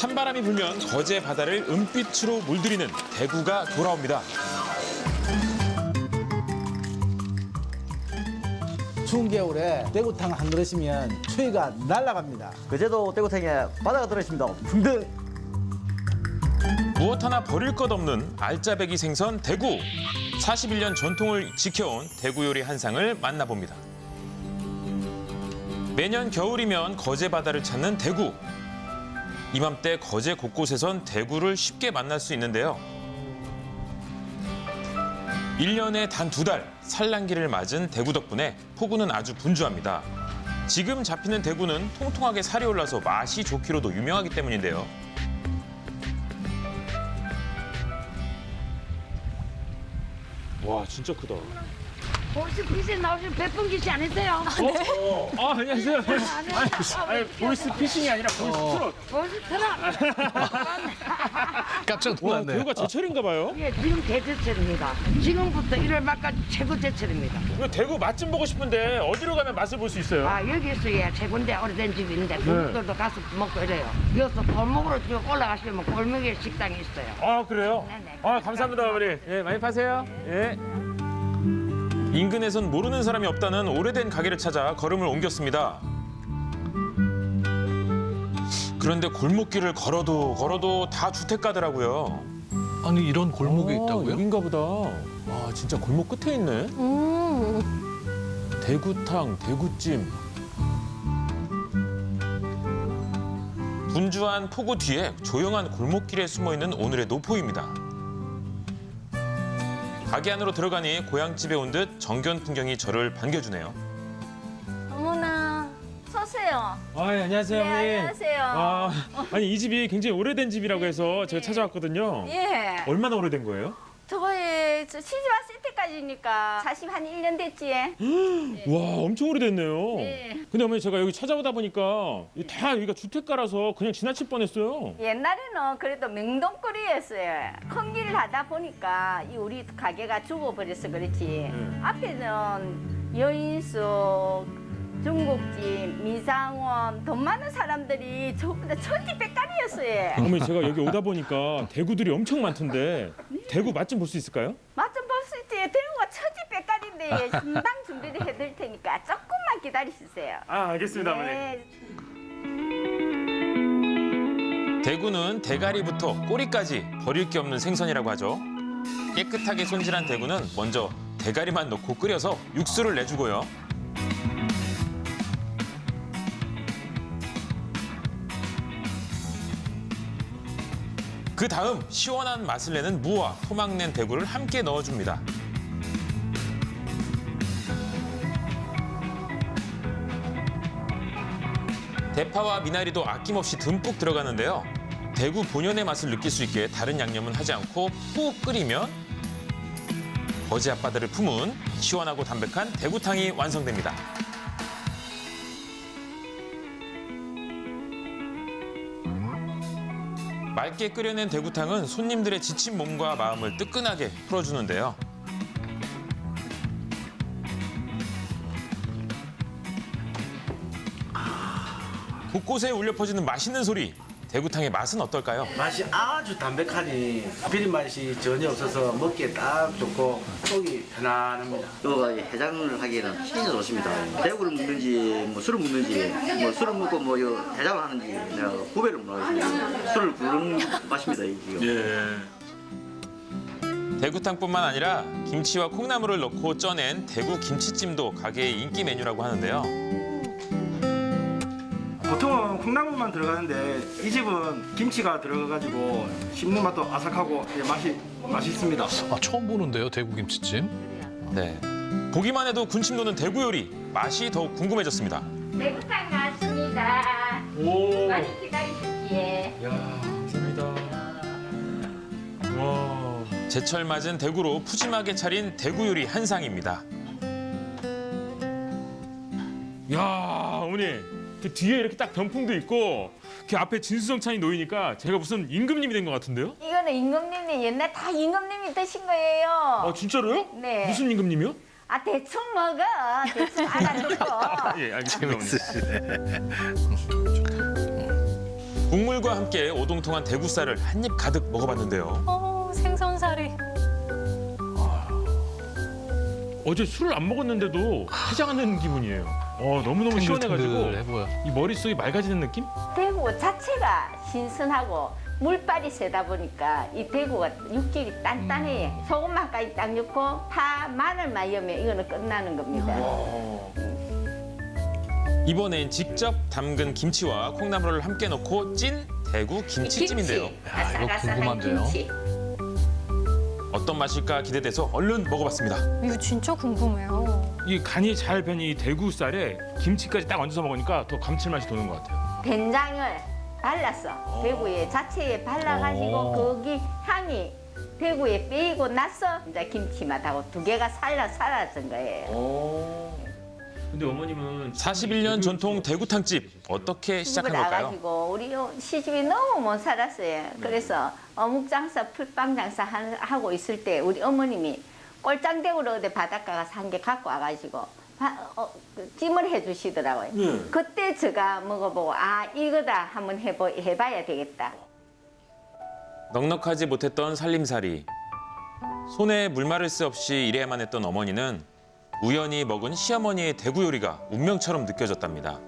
찬바람이 불면 거제 바다를 은빛으로 물들이는 대구가 돌아옵니다. 추운 겨울에 대구탕 한 그릇이면 추위가 날아갑니다. 그제도 대구탕에 바다가 들어있습니다. 풍덩. 무엇 하나 버릴 것 없는 알짜배기 생선 대구. 41년 전통을 지켜온 대구 요리 한상을 만나봅니다. 매년 겨울이면 거제 바다를 찾는 대구. 이맘때 거제 곳곳에선 대구를 쉽게 만날 수 있는데요. 1년에 단 두 달 산란기를 맞은 대구 덕분에 포구는 아주 분주합니다. 지금 잡히는 대구는 통통하게 살이 올라서 맛이 좋기로도 유명하기 때문인데요. 와 진짜 크다. 보이스 피싱 나오신 백분 기 씨 아니세요? 아 안녕하세요. 아니 보이스 피싱이 아니라 보이스 트롯. 보이스 트럭. 깜짝 와 놀랐네요. 대구가 제철인가 봐요. 예, 지금 대제철입니다. 지금부터 1월 말까지 최고 제철입니다. 이거 대구 맛좀 보고 싶은데 어디로 가면 맛을 볼 수 있어요? 아, 여기서 예, 최고인데 오래된 집이 있는데 그분들도 가서 먹고 이래요. 여기서 골목으로 쭉 올라가시면 골목에 식당이 있어요. 아 그래요? 네네. 아 감사합니다 어머니. 예 많이 파세요. 예. 인근에선 모르는 사람이 없다는 오래된 가게를 찾아 걸음을 옮겼습니다. 그런데 골목길을 걸어도 걸어도 다 주택가더라고요. 아니 이런 골목이 있다고요? 여긴가 보다. 와 진짜 골목 끝에 있네. 대구탕, 대구찜. 분주한 포구 뒤에 조용한 골목길에 숨어 있는 오늘의 노포입니다. 가게 안으로 들어가니 고향집에 온 듯 정겨운 풍경이 저를 반겨주네요. 어머나 서세요. 아, 예, 안녕하세요, 네, 안녕하세요. 아, 아니 이 집이 굉장히 오래된 집이라고 해서 제가 찾아왔거든요. 예. 얼마나 오래된 거예요? 저희 저 시집 때까지니까 40한 1년 됐지. 와, 엄청 오래됐네요. 네. 근데 어머니 제가 여기 찾아오다 보니까 이다 여기가 주택가라서 그냥 지나칠 뻔했어요. 옛날에는 그래도 명동거리였어요. 큰 길을 하다 보니까 이 우리 가게가 죽어버려서 그렇지. 앞에는 여인숙, 중국집, 미상원, 돈 많은 사람들이 전부 다 천지백깔이었어요. 어머니 제가 여기 오다 보니까 대구들이 엄청 많던데 대구 맛 좀 볼 수 있을까요? 맛 좀 천지백깔인데 신당 준비를 해드릴 테니까 조금만 기다리세요. 아, 알겠습니다, 네. 대구는 대가리부터 꼬리까지 버릴 게 없는 생선이라고 하죠. 깨끗하게 손질한 대구는 먼저 대가리만 넣고 끓여서 육수를 내주고요. 그 다음 시원한 맛을 내는 무와 토막 낸 대구를 함께 넣어줍니다. 대파와 미나리도 아낌없이 듬뿍 들어가는데요. 대구 본연의 맛을 느낄 수 있게 다른 양념은 하지 않고 푹 끓이면 거제 앞바다를 품은 시원하고 담백한 대구탕이 완성됩니다. 맑게 끓여낸 대구탕은 손님들의 지친 몸과 마음을 뜨끈하게 풀어주는데요. 곳곳에 울려 퍼지는 맛있는 소리. 대구탕의 맛은 어떨까요? 맛이 아주 담백하니 비린 맛이 전혀 없어서 먹기에 딱 좋고 속이 편안합니다. 여기가 해장을 하기에는 진짜 좋습니다. 대구를 먹는지 뭐 술을 먹는지 뭐 술을 먹고 뭐 이거 해장을 하는지 내가 구별을 못하겠습니다. 술을 부르는 맛입니다 이거. 대구탕뿐만 아니라 김치와 콩나물을 넣고 쪄낸 대구 김치찜도 가게의 인기 메뉴라고 하는데요. 보통은 콩나물만 들어가는데 이 집은 김치가 들어가가지고 씹는 맛도 아삭하고 예, 맛이 맛있습니다. 아 처음 보는데요 대구 김치찜. 네. 보기만 해도 군침 도는 대구 요리 맛이 더욱 궁금해졌습니다. 대구탕 나왔습니다. 오, 많이 기다리셨기에. 야, 감사합니다. 와. 제철 맞은 대구로 푸짐하게 차린 대구 요리 한 상입니다. 야, 어머니. 그 뒤에 이렇게 딱 병풍도 있고 그 앞에 진수성찬이 놓이니까 제가 무슨 임금님이 된 것 같은데요? 이거는 임금님이 옛날 다 임금님이 드신 거예요. 아, 진짜로요? 네. 무슨 임금님이요? 아 대충 먹어. 대충 알아듣고. 예, 알겠습니다. 어머니. 국물과 함께 오동통한 대구살을 한 입 가득 먹어봤는데요. 어, 생선살이. 어제 술을 안 먹었는데도 해장하는 기분이에요. 어 너무너무 시원해가지고 탱글탱글해 보여. 이 머릿속이 맑아지는 느낌? 대구 자체가 신선하고 물빨이 세다 보니까 이 대구가 육질이 단단해. 소금만까지 딱 넣고 파, 마늘만 넣으면 이거는 끝나는 겁니다. 이번엔 직접 담근 김치와 콩나물을 함께 넣고 찐 대구 김치찜인데요. 김치, 야, 이거 아삭아삭한 궁금한데요? 김치. 어떤 맛일까 기대돼서 얼른 먹어봤습니다. 이거 진짜 궁금해요. 이 간이 잘밴이 대구살에 김치까지 딱 얹어서 먹으니까 더 감칠맛이 도는 것 같아요. 된장을 발랐어. 대구에 자체에 발라가지고 거기 향이 대구에 빼이고 나서 이제 김치 맛하고 두 개가 살라 살아진 거예요. 근데 어머님은 41년 전통 대구탕집 어떻게 시작한 걸까요? 나가지고 우리 요 시집이 너무 못 살았어요. 그래서 어묵 장사, 풀빵 장사 하- 하고 있을 때 우리 어머님이 꼴짱대구로 어디 바닷가 가서 한개 갖고 와가지고 바- 어, 그 찜을 해주시더라고요. 그때 제가 먹어보고 아 이거다 한번 해보, 해봐야 되겠다. 넉넉하지 못했던 살림살이 손에 물마를 새 없이 일해야만 했던 어머니는 우연히 먹은 시어머니의 대구 요리가 운명처럼 느껴졌답니다.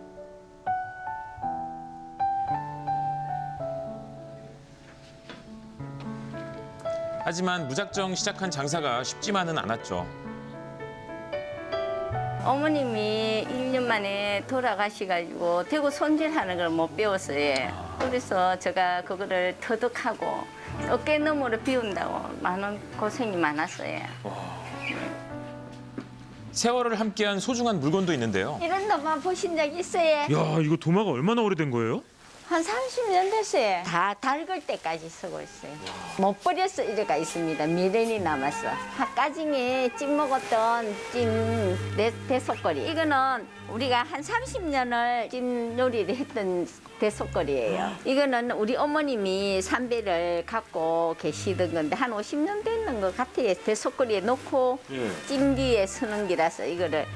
하지만 무작정 시작한 장사가 쉽지만은 않았죠. 어머님이 1년 만에 돌아가셔가지고 대구 손질하는 걸 못 배웠어요. 그래서 제가 그거를 터득하고 어깨 너머로 비운다고 많은 고생이 많았어요. 세월을 함께한 소중한 물건도 있는데요. 이런 놈만 보신 적 있어요? 야 이거 도마가 얼마나 오래된 거예요? 한 30년 됐어요. 다 닳을 때까지 쓰고 있어요. 못 버렸어 이래가 있습니다. 미련이 남았어. 핫가징에 찜 먹었던 찜 대, 대속거리. 이거는 우리가 한 30년을 찜 요리를 했던 대속거리예요. 이거는 우리 어머님이 삼배를 갖고 계시던 건데 한 50년 됐는 것 같아요. 대속거리에 놓고 찜기에 쓰는 기라서 이거를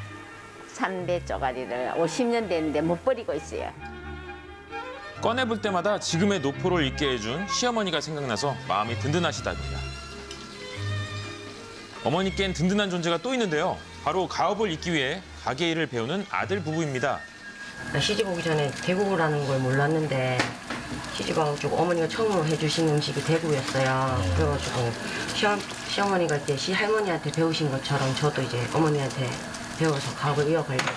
삼배 쪼가리를 50년 됐는데 못 버리고 있어요. 꺼내볼 때마다 지금의 노포를 잊게 해준 시어머니가 생각나서 마음이 든든하시답니다. 어머니께는 든든한 존재가 또 있는데요. 바로 가업을 잇기 위해 가게 일을 배우는 아들 부부입니다. 나 시집 오기 전에 대구라는 걸 몰랐는데 시집 와가지고 어머니가 처음으로 해주신 음식이 대구였어요. 그래가지고 시어, 시어머니가 이제 시할머니한테 배우신 것처럼 저도 이제 어머니한테 배워서 가업을 이어가려고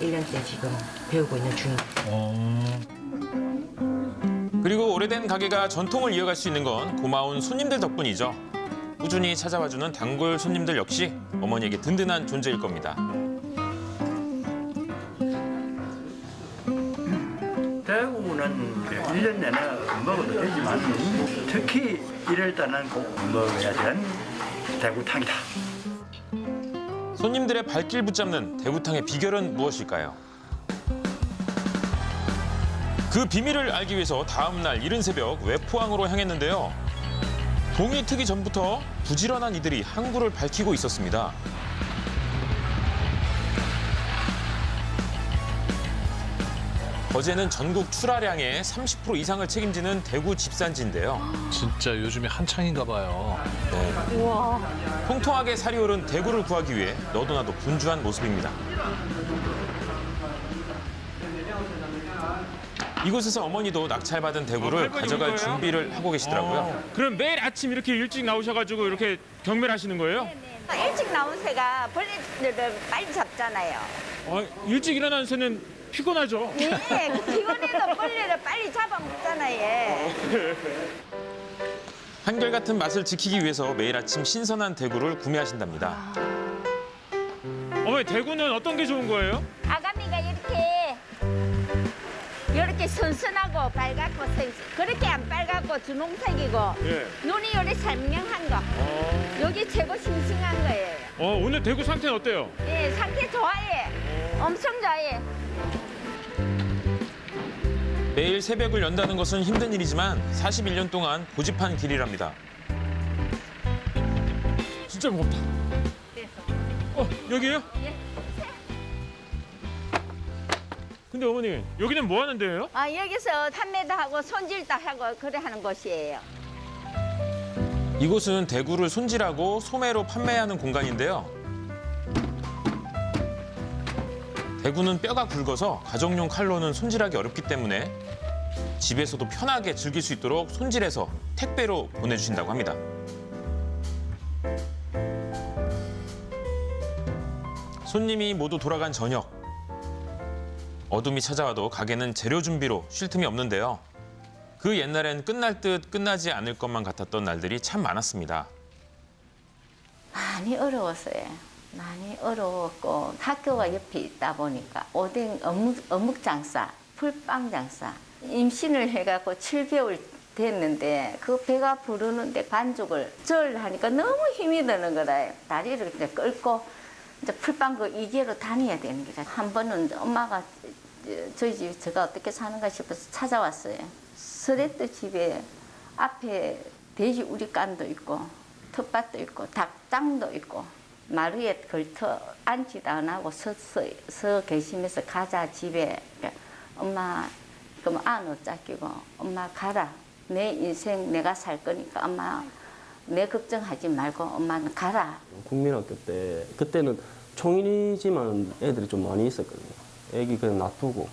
1년째 지금 배우고 있는 중입니다. 그리고 오래된 가게가 전통을 이어갈 수 있는 건 고마운 손님들 덕분이죠. 꾸준히 찾아와주는 단골 손님들 역시 어머니에게 든든한 존재일 겁니다. 대구는 1년 내내 먹어도 되지만 특히 이럴 때는 꼭 먹어야 되는 대구탕이다. 손님들의 발길 붙잡는 대구탕의 비결은 무엇일까요? 그 비밀을 알기 위해서 다음 날 이른 새벽 외포항으로 향했는데요. 동이 트기 전부터 부지런한 이들이 항구를 밝히고 있었습니다. 어제는 전국 출하량의 30% 이상을 책임지는 대구 집산지인데요. 진짜 요즘에 한창인가 봐요. 우와. 통통하게 살이 오른 대구를 구하기 위해 너도나도 분주한 모습입니다. 이곳에서 어머니도 낙찰받은 대구를 할머니 가져갈 거예요? 준비를 하고 계시더라고요. 어, 그럼 매일 아침 이렇게 일찍 나오셔가지고 이렇게 경매를 하시는 거예요? 일찍 나온 새가 벌레들을 빨리 잡잖아요. 어, 일찍 일어나는 새는 피곤하죠. 예, 그 피곤해도 벌레를 빨리 잡아먹잖아요. 예. 한결같은 맛을 지키기 위해서 매일 아침 신선한 대구를 구매하신답니다. 어머니 대구는 어떤 게 좋은 거예요? 아가미가 이렇게 이렇게 선선하고 빨갛고 생- 그렇게 안 빨갛고 주홍색이고 예. 눈이 요리 선명한 거. 여기 최고 싱싱한 거예요. 어 오늘 대구 상태는 어때요? 예, 상태 좋아해. 엄청 좋아해. 매일 새벽을 연다는 것은 힘든 일이지만 41년 동안 고집한 길이랍니다. 진짜 무겁다. 어 여기요? 근데 어머니 여기는 뭐 하는 데예요? 아 여기서 판매도 하고 손질도 하고 그래 하는 곳이에요. 이곳은 대구를 손질하고 소매로 판매하는 공간인데요. 대구는 뼈가 굵어서 가정용 칼로는 손질하기 어렵기 때문에 집에서도 편하게 즐길 수 있도록 손질해서 택배로 보내주신다고 합니다. 손님이 모두 돌아간 저녁. 어둠이 찾아와도 가게는 재료 준비로 쉴 틈이 없는데요. 그 옛날엔 끝날 듯 끝나지 않을 것만 같았던 날들이 참 많았습니다. 많이 어려웠어요. 많이 어려웠고 학교가 옆에 있다 보니까 오뎅 어묵, 어묵 장사, 풀빵 장사 임신을 해갖고 7개월 됐는데 그 배가 부르는데 반죽을 절 하니까 너무 힘이 드는 거라 다리를 이제 끌고 이제 풀빵 그 이계로 다녀야 되는 거라 한 번은 엄마가 저희 집 제가 어떻게 사는가 싶어서 찾아왔어요. 서대트 집에 앞에 돼지 우리간도 있고 텃밭도 있고 닭장도 있고 마루에 걸터 앉지도 안 하고 서, 서, 서 계시면서 가자 집에. 엄마 그럼 안옷 짝끼고 엄마 가라. 내 인생 내가 살 거니까 엄마 내 걱정하지 말고 엄마는 가라 국민학교 때 그때는 총인이지만 애들이 좀 많이 있었거든요. 애기 그냥 놔두고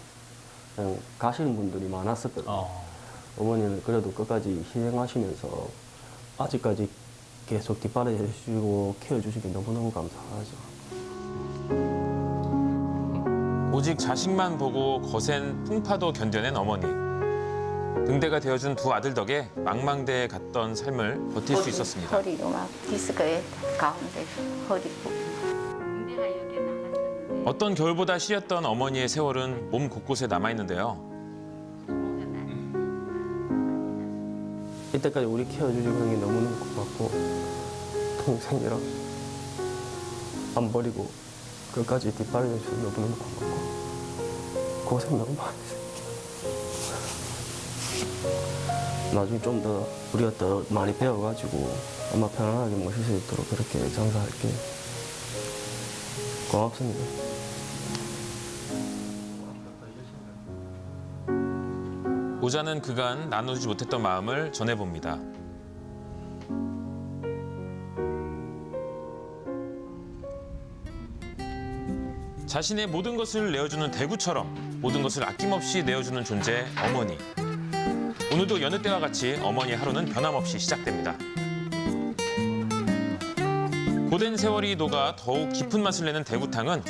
그냥 가시는 분들이 많았었거든요. 어. 어머니는 그래도 끝까지 희생하시면서 아직까지 계속 뒷바라지 해주시고 케어주시기 너무너무 감사하죠. 오직 자식만 보고 거센 풍파도 견뎌낸 어머니. 등대가 되어준 두 아들 덕에 망망대해 갔던 삶을 버틸 수 있었습니다. 허리도 막 디스크에 가운데 허리 어떤 겨울보다 시렸던 어머니의 세월은 몸 곳곳에 남아 있는데요. 이때까지 우리 하는 게 너무너무 고맙고 동생이랑 안 버리고 끝까지 뒷바라지 해주셔서 너무너무 고맙고 고생 너무 많이 했어요. 나중에 좀 더 우리가 더 많이 배워가지고 엄마 편안하게 모실 수 있도록 그렇게 장사할게 고맙습니다. 오자는 그간 나누지 못했던 마음을 전해봅니다. 자신의 모든 것을 내어주는 대구처럼 모든 것을 아낌없이 내어주는 존재 어머니. 오늘도 여느 때와 같이 어머니의 하루는 변함없이 시작됩니다. 고된 세월이 녹아 더욱 깊은 맛을 내는 대구탕은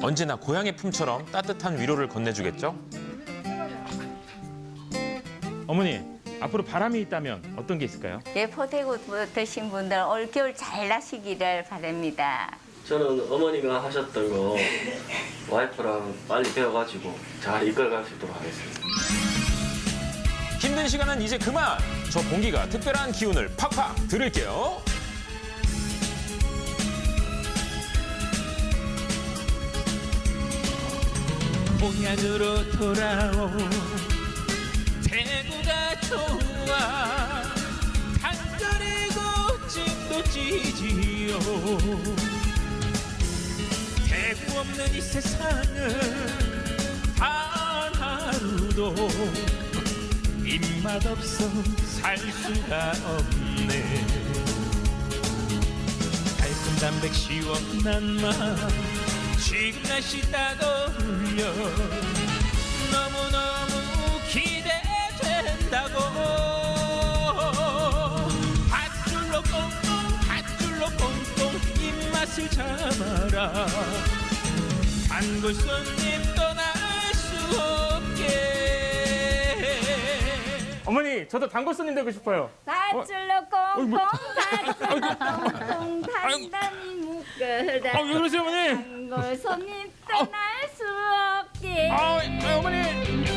언제나 고향의 품처럼 따뜻한 위로를 건네주겠죠? 어머니 앞으로 바람이 있다면 어떤 게 있을까요? 예포대구 드신 분들 올겨울 잘 나시기를 바랍니다. 저는 어머니가 하셨던 거 와이프랑 빨리 배워가지고 잘 이끌어갈 수 있도록 하겠습니다. 힘든 시간은 이제 그만! 저 공기가 특별한 기운을 팍팍 드릴게요. 고향으로 돌아온 대구가 좋아 단거리고 찜도 찌지요 대구 없는 이 세상은 단 하루도 입맛 없어 살 수가 없네. 달콤 담백 시원한 맛 지금 날씨 따돌려 너무너무 기대된다고. 밧줄로 꽁꽁 밧줄로 꽁꽁 입맛을 잡아라. 단골 손 어머니 저도 단골 손님 되고 싶어요. 밧줄로 꽁꽁 밧줄로 꽁꽁 단단히 묶어라. 아, 왜 그러세요 어머니? 단골 손님 떠날 수 없게. 아, 아, 어머니